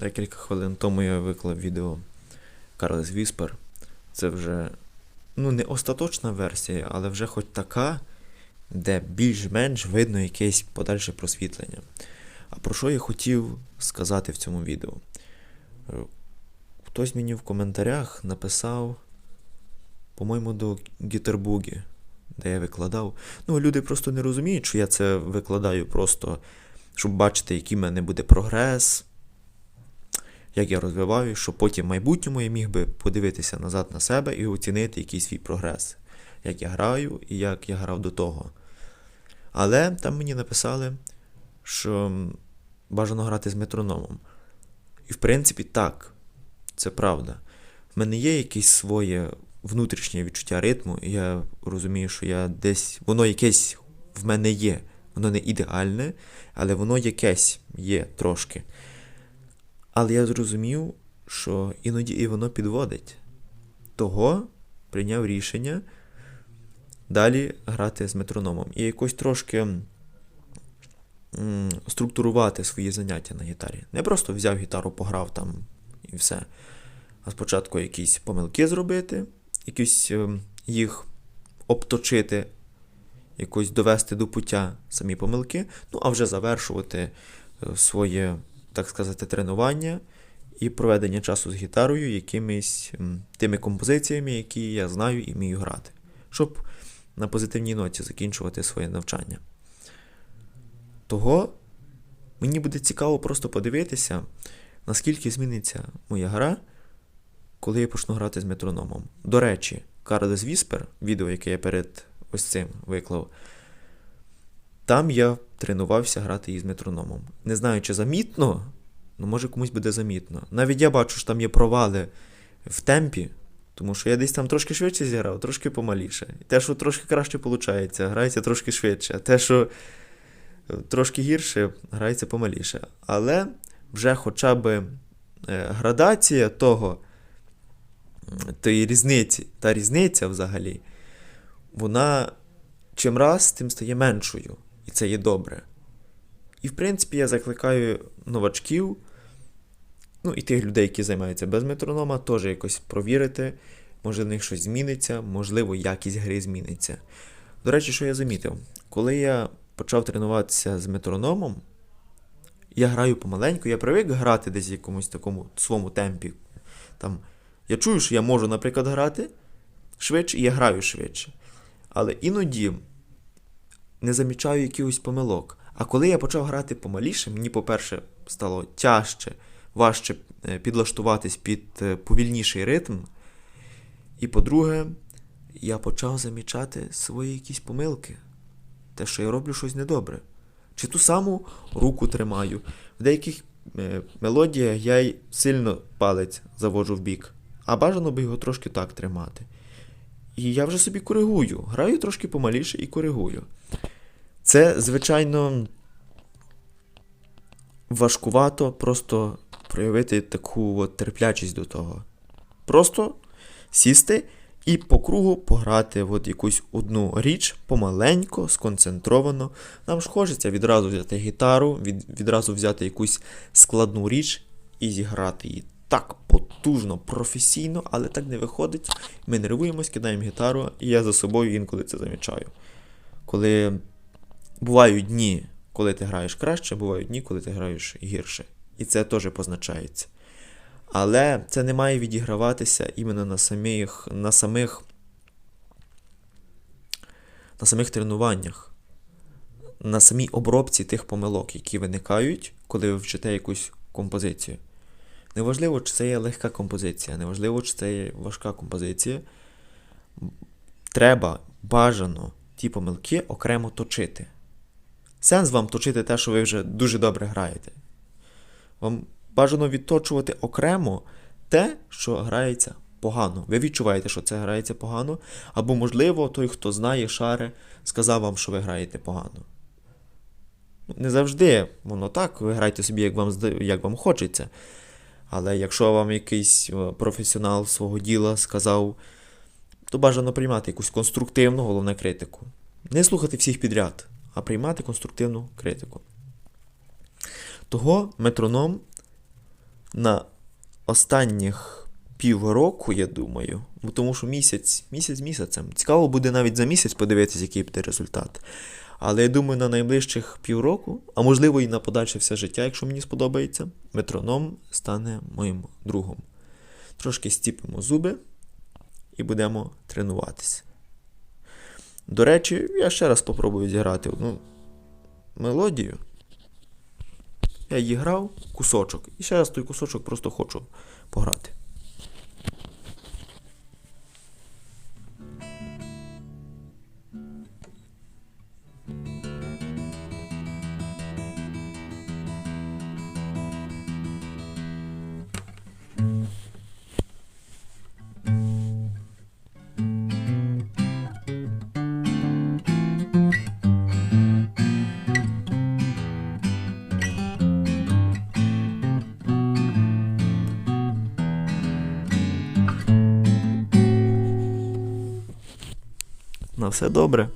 Декілька хвилин тому я виклав відео Carlos Whisper. Це вже ну, не остаточна версія, але вже хоч така, де більш-менш видно якесь подальше просвітлення. А про що я хотів сказати в цьому відео? Хтось мені в коментарях написав, по-моєму, до Гітербугі, де я викладав. Ну, люди просто не розуміють, що я це викладаю просто, щоб бачити, який в мене буде прогрес, як я розвиваю, щоб потім в майбутньому я міг би подивитися назад на себе і оцінити який свій прогрес, як я граю і як я грав до того. Але там мені написали, що бажано грати з метрономом. І в принципі, так, це правда. В мене є якесь своє внутрішнє відчуття ритму, і я розумію, що я десь. Воно якесь в мене є. Воно не ідеальне, але воно якесь є трошки. Але я зрозумів, що іноді і воно підводить. Того прийняв рішення далі грати з метрономом. І якось трошки структурувати свої заняття на гітарі. Не просто взяв гітару, пограв там і все. А спочатку якісь помилки зробити, якісь ем, їх обточити, якось довести до пуття самі помилки, ну а вже завершувати е, своє, так сказати, тренування і проведення часу з гітарою якимись тими композиціями, які я знаю і вмію грати, щоб на позитивній ноті закінчувати своє навчання. Того мені буде цікаво просто подивитися, наскільки зміниться моя гра, коли я почну грати з метрономом. До речі, Carlos Whisper, відео, яке я перед ось цим виклав, там я тренувався грати із метрономом. Не знаю, чи замітно, але може комусь буде замітно. Навіть я бачу, що там є провали в темпі, тому що я десь там трошки швидше зіграв, трошки помаліше. І те, що трошки краще виходить, грається трошки швидше. А те, що е, трошки гірше, грається помаліше. Але вже хоча б е, градація того, тої різниці, та різниця взагалі, вона чим раз тим стає меншою. І це є добре. І в принципі я закликаю новачків, ну і тих людей, які займаються без метронома, теж якось провірити. Може, в них щось зміниться, можливо, якість гри зміниться. До речі, що я замітив? Коли я почав тренуватися з метрономом, я граю помаленьку, я привик грати десь в якомусь такому своєму темпі. Там, я чую, що я можу, наприклад, грати швидше, і я граю швидше. Але іноді не замічаю якихось помилок. А коли я почав грати помаліше, мені, по-перше, стало тяжче, важче е, підлаштуватись під е, повільніший ритм. І по-друге, я почав замічати свої якісь помилки. Те, що я роблю щось недобре. Чи ту саму руку тримаю. В деяких е, мелодіях я й сильно палець заводжу в бік, а бажано би його трошки так тримати. І я вже собі коригую. Граю трошки помаліше і коригую. Це, звичайно, важкувато просто проявити таку от терплячість до того. Просто сісти і по кругу пограти от якусь одну річ помаленько, сконцентровано. Нам ж хочеться відразу взяти гітару, від, відразу взяти якусь складну річ і зіграти її так потужно, професійно, але так не виходить. Ми нервуємось, кидаємо гітару, і я за собою інколи це замічаю. Коли бувають дні, коли ти граєш краще, бувають дні, коли ти граєш гірше. І це теж позначається. Але це не має відіграватися іменно на самих, на самих, на самих тренуваннях, на самій обробці тих помилок, які виникають, коли ви вчите якусь композицію. Неважливо, чи це є легка композиція, неважливо, чи це є важка композиція. Треба бажано ті помилки окремо точити. Сенс вам точити те, що ви вже дуже добре граєте. Вам бажано відточувати окремо те, що грається погано. Ви відчуваєте, що це грається погано, або, можливо, той, хто знає шари, сказав вам, що ви граєте погано. Не завжди воно так, ви граєте собі, як вам, як вам хочеться. Але якщо вам якийсь е, професіонал свого діла сказав, то бажано приймати якусь конструктивну, головне критику. Не слухати всіх підряд, а приймати конструктивну критику. Того метроном на останніх півроку, я думаю. Тому що місяць, місяць місяцем. Цікаво буде навіть за місяць подивитися, який буде результат. Але я думаю, на найближчих півроку, а можливо і на подальше все життя, якщо мені сподобається, метроном стане моїм другом. Трошки стіпимо зуби і будемо тренуватися. До речі, я ще раз спробую зіграти одну мелодію. Я її грав, кусочок. І ще раз той кусочок просто хочу пограти. На все добре.